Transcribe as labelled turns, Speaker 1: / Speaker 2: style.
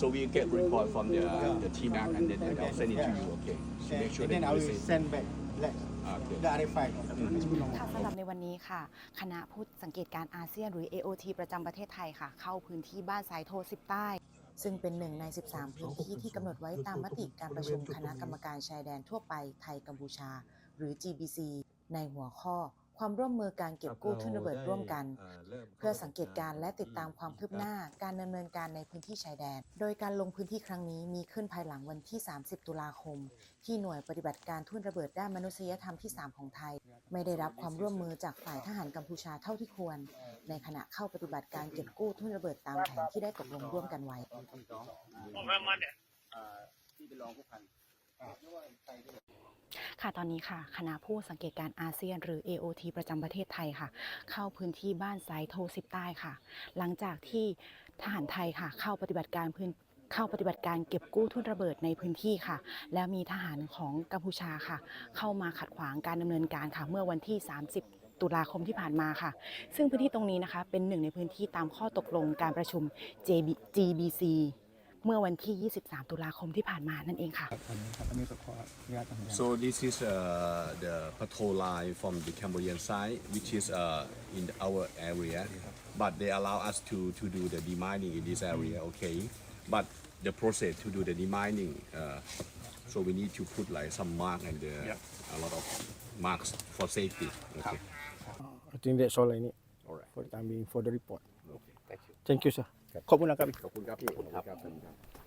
Speaker 1: So we get report from the the TMAC and then they'll send it to you. Okay. So make sure
Speaker 2: and
Speaker 1: that
Speaker 2: then I
Speaker 1: you
Speaker 2: will
Speaker 1: receive.
Speaker 2: send back like
Speaker 1: Okay.
Speaker 2: the RFI
Speaker 3: ค่ะสำหรับในวันนี้ค่ะ คณะผู้สังเกตการณ์อาเซียนหรือ AOT ประจำประเทศไทยค่ะ เข้าพื้นที่บ้านสายโทสิบใต้ ซึ่งเป็นหนึ่งใน 13 พื้นที่ที่กำหนดไว้ตามมติการประชุมคณะกรรมการชายแดนทั่วไปไทยกัมพูชา หรือ GBC ในหัวข้อ ความร่วมมือการเก็บกู้ทุนระเบิดร่วมกัน เพื่อสังเกตการณ์และติดตามความคืบหน้าการดำเนินการในพื้นที่ชายแดน โดยการลงพื้นที่ครั้งนี้มีขึ้นภายหลังวันที่ 30 ตุลาคม ที่หน่วยปฏิบัติการทุ่นระเบิดด้านมนุษยธรรมที่ 3 ของไทย ไม่ได้รับความร่วมมือจากฝ่ายทหารกัมพูชาเท่าที่ควร ในขณะเข้าปฏิบัติการเก็บกู้ทุ่นระเบิดตามแผนที่ได้ตกลงร่วมกันไว้ ค่ะตอนนี้ค่ะคณะผู้สังเกตการอาเซียน หรือ AOT ประจำประเทศไทยค่ะ เข้าพื้นที่บ้านไซโทสิบใต้ค่ะ หลังจากที่ทหารไทยค่ะ เข้าปฏิบัติการพื้นเข้าปฏิบัติการเก็บกู้ทุ่นระเบิดในพื้นที่ค่ะ แล้วมีทหารของกัมพูชาค่ะ เข้ามาขัดขวางการดำเนินการค่ะ เมื่อวันที่ 30ตุลาคมที่ผ่านมาค่ะ ซึ่งพื้นที่ตรงนี้นะคะ เป็นหนึ่งในพื้นที่ตามข้อตกลงการประชุม JB GBC เมื่อวันที่ 23 ตุลาคมที่ผ่านมานั่นเองค่ะ
Speaker 2: ครับอันนี้ครับอันนี้ก็ขออนุญาตทำงาน
Speaker 1: So this is uh, the patrol line from the Cambodian side, which is uh, in our area. But they allow us to, to do the demining in this area, okay? But the process to do the demining, uh, so we need to put like some mark and uh, a lot of marks for safety. Okay.
Speaker 2: I think that's all I need
Speaker 1: All right.
Speaker 2: for the time being for the report
Speaker 1: Okay. Thank you.
Speaker 2: thank you sir ขอบคุณนะครับ
Speaker 1: ขอบคุณครับขอบคุณครับ